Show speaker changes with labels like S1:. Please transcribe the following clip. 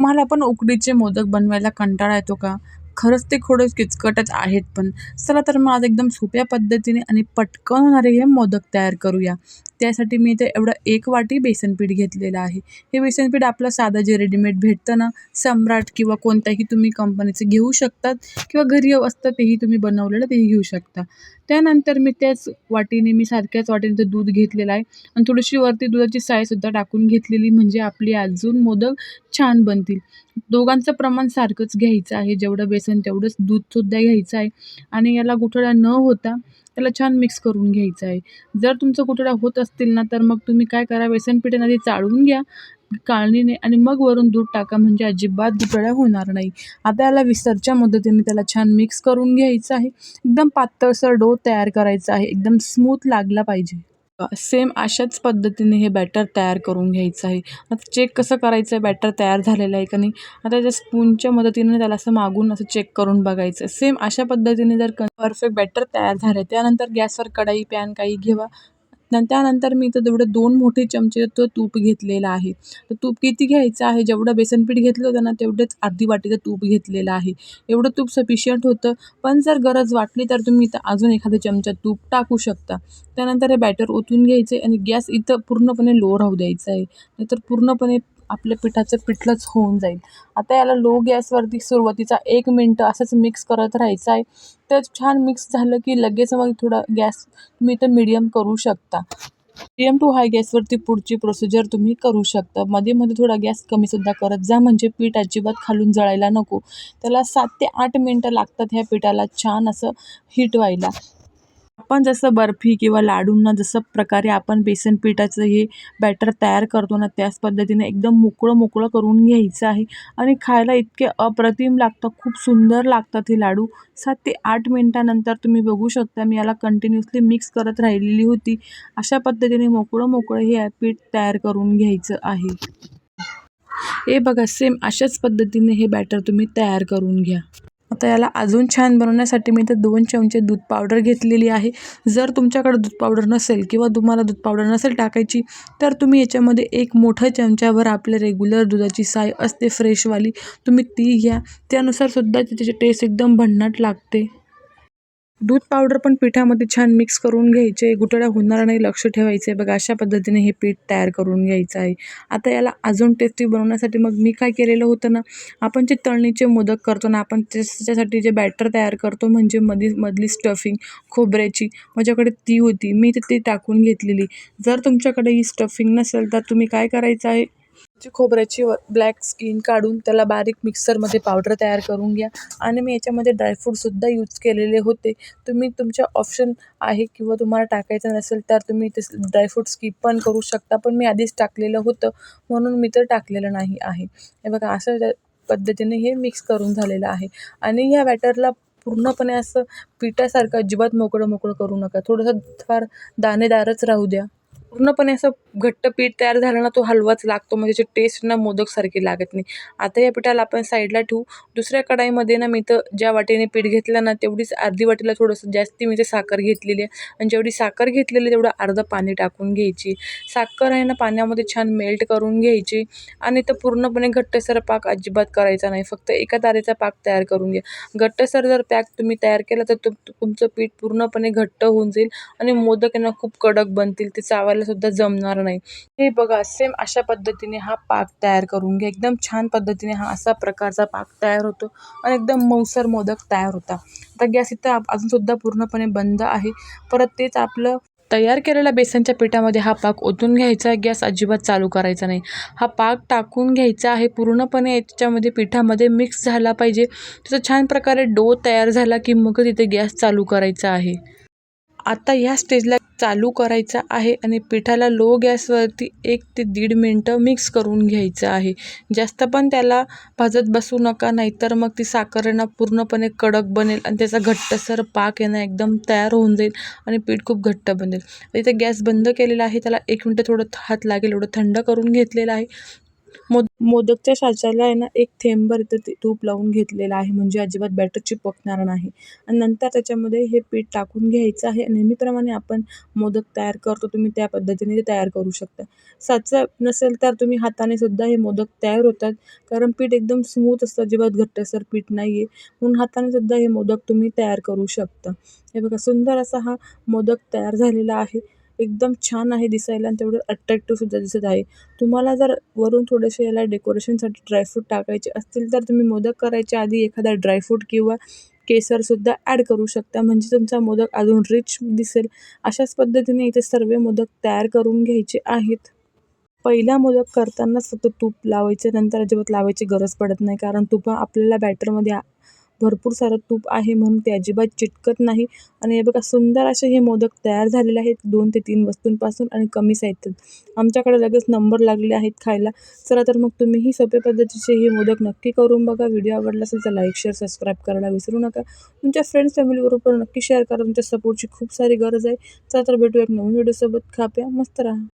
S1: मला पण उकडीचे मोदक बनवायला कंटाळा येतो का? खरंच ते थोडे किचकटच आहेत पण. चला तर मग आज एकदम सोप्या पद्धतीने आणि पटकन होणारे हे मोदक तयार करूया. त्यासाठी मी इथे एवढं एक वाटी बेसनपीठ घेतलेलं आहे. हे बेसनपीठ आपलं साधं जे रेडीमेड भेटतं ना सम्राट किंवा कोणत्याही तुम्ही कंपनीचे घेऊ शकतात किंवा घरी असतं तेही तुम्ही बनवलेलं तेही घेऊ शकता. त्यानंतर मी त्याच वाटीने मी सारख्याच वाटीने ते दूध घेतलेलं आहे. आणि थोडीशी वरती दुधाची सायसुद्धा टाकून घेतलेली म्हणजे आपली अजून मोदक छान बनतील. दोघांचं प्रमाण सारखंच घ्यायचं आहे. जेवढं बेसन तेवढंच दूधसुद्धा घ्यायचं आहे. आणि याला गुठळ्या न होता त्याला छान मिक्स करून घ्यायचं आहे. जर तुमचं गुठळ्या होत असतील ना तर मग तुम्ही काय करा बेसन पीठ आधी चाळून घ्या. काळणीने आणि मग वरून दूध टाका म्हणजे अजिबात गुठळ्या होणार नाही. आता याला विसरच्या मदतीने त्याला छान मिक्स करून घ्यायचं आहे. एकदम पातळसर डो तयार करायचा आहे. एकदम स्मूथ लागला पाहिजे. सेम अशाच पद्धतीने हे बॅटर तयार करून घ्यायचं आहे. आता चेक कसं करायचं आहे? बॅटर तयार झालेलं आहे का नाही? आता त्या स्पूनच्या मदतीने त्याला असं मागून असं चेक करून बघायचं सेम अशा पद्धतीने जर परफेक्ट बॅटर तयार झाले त्यानंतर गॅसवर कढाई पॅन काही घेवा. न त्यानंतर मी इथं तेवढे दोन मोठे चमचे तो तूप घेतलेला आहे. तर तूप किती घ्यायचं आहे? जेवढं बेसनपीठ घेतलं होतं ना तेवढंच अर्धी वाटीचं तूप घेतलेलं आहे. एवढं तूप सफिशियंट होतं. पण जर गरज वाटली तर तुम्ही इथं अजून एखादा चमचा तूप टाकू शकता. त्यानंतर हे बॅटर ओतून घ्यायचे आणि गॅस इथं पूर्णपणे लो राहू द्यायचा आहे नाहीतर पूर्णपणे आपल्या पिठाचं पिठलंच होऊन जाईल. आता याला लो गॅसवरती सुरुवातीचा एक मिनटं असंच मिक्स करत राहायचं आहे. तर छान मिक्स झालं की लगेच मग थोडा गॅस तुम्ही इथं मिडियम करू शकता. मीडियम टू हाय गॅसवरती पुढची प्रोसिजर तुम्ही करू शकता. मध्ये मध्ये थोडा गॅस कमीसुद्धा करत जा म्हणजे पीठ अजिबात खालून जळायला नको. त्याला सात ते आठ मिनटं लागतात ह्या पिठाला छान असं हीट व्हायला. आपण जसं बर्फी किंवा लाडूंना जसं प्रकारे आपण बेसन पिठाचं हे बॅटर तयार करतो ना त्याच पद्धतीने एकदम मोकळं मोकळं करून घ्यायचं आहे. आणि खायला इतके अप्रतिम लागतं खूप सुंदर लागतात हे लाडू. सात ते आठ मिनटानंतर तुम्ही बघू शकता मी याला कंटिन्युअसली मिक्स करत राहिलेली होती. अशा पद्धतीने मोकळं मोकळं हे पीठ तयार करून घ्यायचं आहे. हे बघा सेम अशाच पद्धतीने हे बॅटर तुम्ही तयार करून घ्या. आता याला अजून छान बनवण्यासाठी मी इथं दोन चमचे दूध पावडर घेतलेली आहे. जर तुमच्याकडे दूध पावडर नसेल किंवा तुम्हाला दूध पावडर नसेल टाकायची तर तुम्ही याच्यामध्ये एक मोठं चमच्यावर आपल्या रेग्युलर दुधाची साय असते फ्रेशवाली तुम्ही ती घ्या. त्यानुसार सुद्धा त्याची टेस्ट एकदम भन्नाट लागते. दूध पावडर पण पिठामध्ये छान मिक्स करून घ्यायचे. गुठळ्या होणार नाही लक्ष ठेवायचं आहे बघा अशा पद्धतीने हे पीठ तयार करून घ्यायचं आहे. आता याला अजून टेस्टी बनवण्यासाठी मग मी काय केलेलं होतं ना आपण जे तळणीचे मोदक करतो ना आपण त्याच्यासाठी जे बॅटर तयार करतो म्हणजे मधी मधली स्टफिंग खोबऱ्याची. माझ्याकडे ती होती. मी ती टाकून घेतलेली. जर तुमच्याकडे ही स्टफिंग नसेल तर तुम्ही काय करायचं आहे? खोबऱ्याची ब्लॅक स्किन काढून त्याला बारीक मिक्सरमध्ये पावडर तयार करून घ्या. आणि मी याच्यामध्ये ड्रायफ्रूटसुद्धा यूज केलेले होते. तुम्ही तुमच्या ऑप्शन आहे किंवा तुम्हाला टाकायचं नसेल तर तुम्ही ते ड्रायफ्रूट स्किप पण करू शकता. पण मी आधीच टाकलेलं होतं. म्हणून मी तर टाकलेलं नाही आहे. हे बघा असं पद्धतीने हे मिक्स करून झालेलं आहे. आणि ह्या बॅटरला पूर्णपणे असं पिठासारखं अजिबात मोकळं मोकळं करू नका. थोडंसं फार दाणेदारच राहू द्या. पूर्णपणे असं घट्ट पीठ तयार झालं ना तो हलवाच लागतो. म्हणजे त्याची टेस्ट ना मोदकसारखी लागत नाही. आता या पिठाला आपण साईडला ठेवू. दुसऱ्या कढाईमध्ये ना मी तर ज्या वाटीने पीठ घेतलं ना तेवढीच अर्धी वाटीला थोडंसं जास्ती मी ते साखर घेतलेली आहे. आणि जेवढी साखर घेतलेली तेवढं अर्धं पाणी टाकून घ्यायची. साखर आहे ना पाण्यामध्ये छान मेल्ट करून घ्यायची. आणि तर पूर्णपणे घट्टसर पाक अजिबात करायचा नाही. फक्त एका तारेचा पाक तयार करून घ्या. घट्टसर जर पॅक तुम्ही तयार केला तर तुमचं पीठ पूर्णपणे घट्ट होऊन जाईल. आणि मोदक यांना खूप कडक बनतील. ते चावायला सुद्धा जमणार नाही. हे बघा सेम अशा पद्धतीने हा पाक तयार करून घ्या. एकदम छान पद्धतीने हा असा प्रकारचा पाक तयार होतो आणि एकदम मऊसर मोदक तयार होता. आता गॅस इथं अजूनसुद्धा पूर्णपणे बंद आहे. परत तेच आपलं तयार केलेल्या बेसनच्या पिठामध्ये हा पाक ओतून घ्यायचा आहे. गॅस अजिबात चालू करायचा नाही. हा पाक टाकून घ्यायचा आहे. पूर्णपणे याच्यामध्ये पिठामध्ये मिक्स झाला पाहिजे. त्याचा छान प्रकारे डो तयार झाला की मग तिथे गॅस चालू करायचा आहे. आता ह्या स्टेजला चालू करायचा आहे आणि पिठाला लो गॅसवरती एक ते दीड मिनटं मिक्स करून घ्यायचं आहे. जास्त पण त्याला भाजत बसू नका नाहीतर मग ती साखर ना पूर्णपणे कडक बनेल आणि त्याचा घट्टसर पाक येणं एकदम तयार होऊन जाईल आणि पीठ खूप घट्ट बनेल. इथे गॅस बंद केलेला आहे त्याला एक मिनटं थोडं हात लागेल एवढं थंड करून घेतलेलं आहे. मोद मोदकच्या साच्याला आहे ना एक थेंबभर तर तूप लावून घेतलेलं आहे. म्हणजे अजिबात बॅटर चिपकणार नाही. आणि नंतर त्याच्यामध्ये हे पीठ टाकून घ्यायचं आहे. नेहमीप्रमाणे आपण मोदक तयार करतो. तुम्ही त्या पद्धतीने ते तयार करू शकता. साचा नसेल तर तुम्ही हाताने सुद्धा हे मोदक तयार होतात. कारण पीठ एकदम स्मूथ असतं. अजिबात घट्टसर पीठ नाही आहे म्हणून हाताने सुद्धा हे मोदक तुम्ही तयार करू शकता. हे बघा सुंदर असा हा मोदक तयार झालेला आहे. एकदम छान आहे दिसायला आणि तेवढं अट्रॅक्टिवसुद्धा दिसत आहे. तुम्हाला जर वरून थोडेसे याला डेकोरेशनसाठी ड्रायफ्रूट टाकायचे असतील तर तुम्ही मोदक करायच्या आधी एखादा ड्रायफ्रूट किंवा केसरसुद्धा ॲड करू शकता. म्हणजे तुमचा मोदक अजून रिच दिसेल. अशाच पद्धतीने इथे सर्व मोदक तयार करून घ्यायचे आहेत. पहिला मोदक करतानाच फक्त तूप लावायचं. नंतर अजिबात लावायची गरज पडत नाही. कारण तुपा आपल्याला बॅटरमध्ये आ- भरपूर सारं तूप आहे म्हणून ते अजिबात चिटकत नाही. आणि हे बघा सुंदर असे हे मोदक तयार झालेले आहेत दोन ते तीन वस्तूंपासून आणि कमी साहित्यात. आमच्याकडे लगेच नंबर लागले आहेत खायला. चला तर मग तुम्हीही सोप्या पद्धतीचे हे मोदक नक्की करून बघा. व्हिडिओ आवडला असेल तर लाईक शेअर सबस्क्राईब करायला विसरू नका. तुमच्या फ्रेंड्स फॅमिलीबरोबर नक्की शेअर करा. तुमच्या सपोर्टची खूप सारी गरज आहे. चला तर भेटू एक नवीन व्हिडिओसोबत खाप्या मस्त राहा.